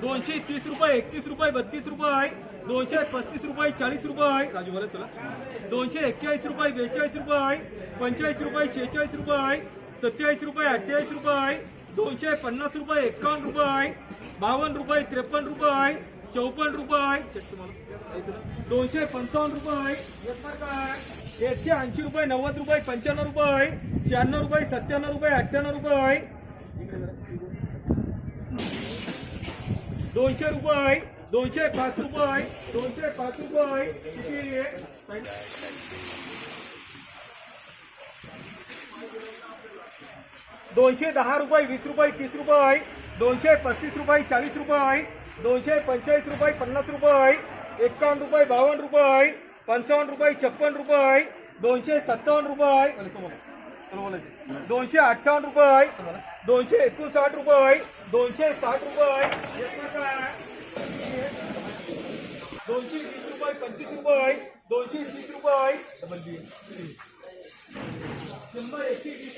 दोनशे तीस रुपये एकतीस रुपये बत्तीस रुपये दोनशे पस्तीस रुपये चाळीस रुपये राजू बोला तुला दोनशे एक्केचाळीस रुपये बेचाळीस रुपये पंचेचाळीस रुपये शेहेचाळीस रुपये सत्तेचाळीस रुपये अठ्ठेचाळीस रुपये दोनशे पन्नास रुपये एकावन्न रुपये बावन्न रुपये त्रेपन्न रुपये चौपन्न रुपये दोनशे पंचावन्न रुपये एकशे ऐंशी रुपये नव्वद रुपये पंच्याण्णव रुपये शहाण्णव रुपये सत्त्याण्णव रुपये अठ्ठ्याण्णव रुपये दोनशे रुपये, दोनशे पाच रुपये, दोनशे पाच रुपये? दोनशे दहा रुपये, वीस रुपये, तीस रुपये, दोनशे पस्तीस रुपये, चाळीस रुपये, दोनशे पंचेचाळीस रुपये, पन्नास रुपये, एकावन्न रुपये, बावन्न रुपये, पंचावन्न रुपये, छप्पन रुपये, दोनशे सत्तावन्न रुपये. दोनशे अठ्ठावन्न रुपये दोनशे एकोणसाठ रुपये दोनशे साठ रुपये दोनशे वीस रुपये, पंचवीस रुपये दोनशे तीस रुपये डबल बी एकशे वीस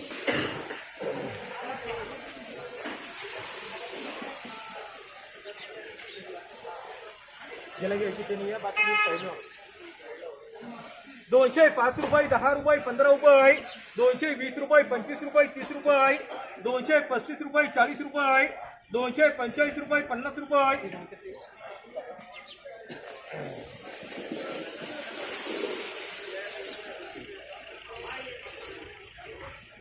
दोनशे पाच रुपये, दहा रुपये, पंधरा रुपये दोनशे वीस रुपये, पंचवीस रुपये, तीस रुपये दोनशे पस्तीस रुपये, चाळीस रुपये दोनशे पंचेचाळीस रुपये, पन्नास रुपये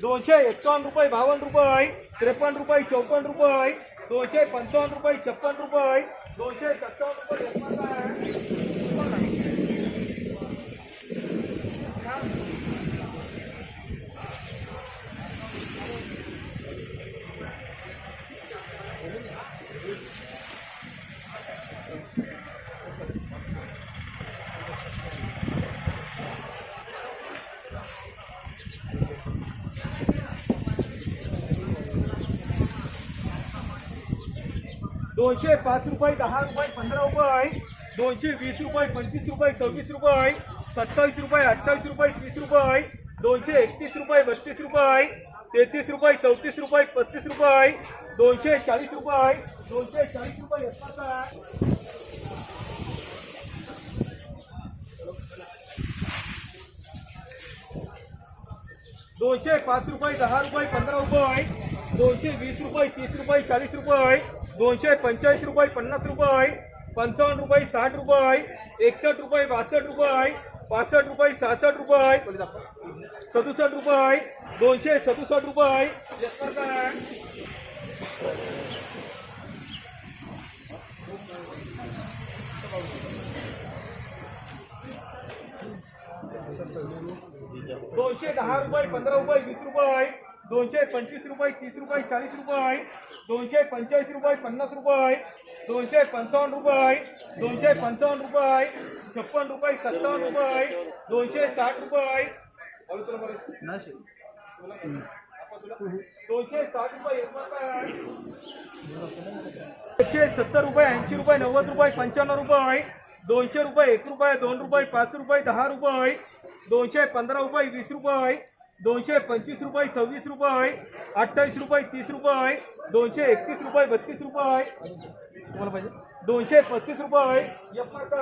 दोनशे एकावन्न रुपये, बावन्न रुपये त्रेपन्न रुपये, चौपन्न रुपये दोनशे पंचावन्न रुपये छप्पन रुपये दोनशे सत्तावन्न रुपये दोनशे पाच रुपये, दहा रुपये, पंधरा रुपये दोनशे वीस रुपये, पंचवीस रुपये, सव्वीस रुपये सत्तावीस रुपये, अठ्ठावीस रुपये, तीस रुपये दोनशे एकतीस रुपये, बत्तीस रुपये तेहतीस रुपये, चौतीस रुपये, पस्तीस रुपये दोनशे चाळीस रुपये दोनशे चाळीस रुपये एकाहत्तर. दोनशे पाच रुपये, दहा रुपये, पंधरा रुपये दोनशे वीस रुपये, तीस रुपये, चाळीस रुपये दोनशे पंचेचाळीस रुपये, पन्नास रुपये पंचावन्न रुपये, साठ रुपये एकसष्ट रुपये, बासष्ट रुपये पासष्ट रुपये, सहासष्ट रुपये सदुसष्ट रुपये दोनशे सदुसष्ट रुपये? दोनशे दहा रुपये, पंधरा रुपये, वीस रुपये दोनशे पंचवीस रुपये, तीस रुपये, चाळीस रुपये दोनशे पंचेचाळीस रुपये पन्नास रुपये दोनशे पंचावन्न रुपये दोनशे पंचावन्न रुपये छप्पन रुपये सत्तावन्न रुपये दोनशे साठ रुपये दोनशे साठ रुपये. एकशे सत्तर रुपये ऐंशी रुपये नव्वद रुपये पंच्याण्णव रुपये दोनशे रुपये एक रुपये दोन रुपये पाच रुपये दहा रुपये दोनशे पंधरा रुपये वीस रुपये दोनशे पंचवीस रुपये सव्वीस रुपये अठ्ठावीस रुपये तीस रुपये दोनशे एकतीस रुपये, बत्तीस रुपये तुम्हाला पाहिजे? दोनशे पस्तीस रुपये एकाहत्तर.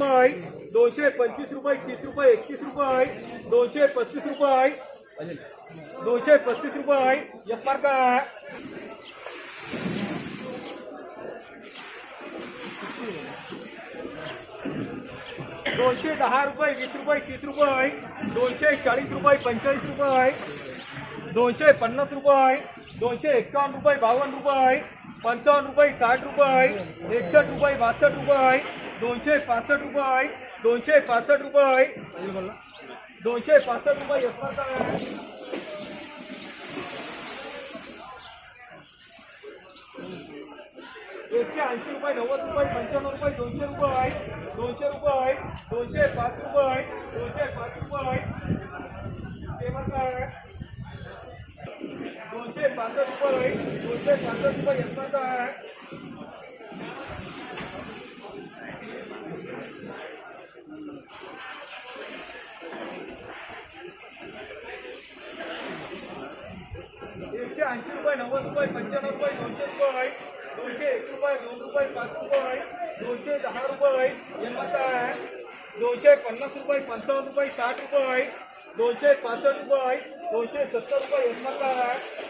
रुपये दोनशे पंचवीस रुपये, तीस रुपये, एकतीस रुपये दोनशे पस्तीस रुपये दोनशे पस्तीस रुपये एकाहत्तर. दोनशे दहा रुपये, वीस रुपये, तीस रुपये दोनशे चाळीस रुपये, पंचेचाळीस रुपये दोनशे पन्नास रुपये दोनशे एकावन्न रुपये, बावन्न रुपये पंचावन्न रुपये, साठ रुपये एकसष्ट रुपये, बासष्ट रुपये दोनशे पासष्ट रुपये दोनशे पासष्ट रुपये दोनशे पासष्ट रुपये. एकशे ऐंशी रुपये, नव्वद रुपये, पंच्याण्णव रुपये, दोनशे रुपये दोनशे रुपये दोनशे पाच रुपये दोनशे पाच रुपये ते मग काय दोनशे पासष्ट रुपये दोनशे पासष्ट रुपये यशवंत आहे. एकशे ऐंशी रुपये, नव्वद रुपये, पंच्याण्णव रुपये, दोनशे रुपये दोनशे एक रुपये, दोन रुपये, पाच रुपये दोनशे दहा रुपये यशवंत आहे. दोनशे पन्नास रुपये, पंचावन्न रुपये, साठ रुपये दोनशे पासष्ट रुपये दोनशे सत्तर रुपये यशवंत आहे.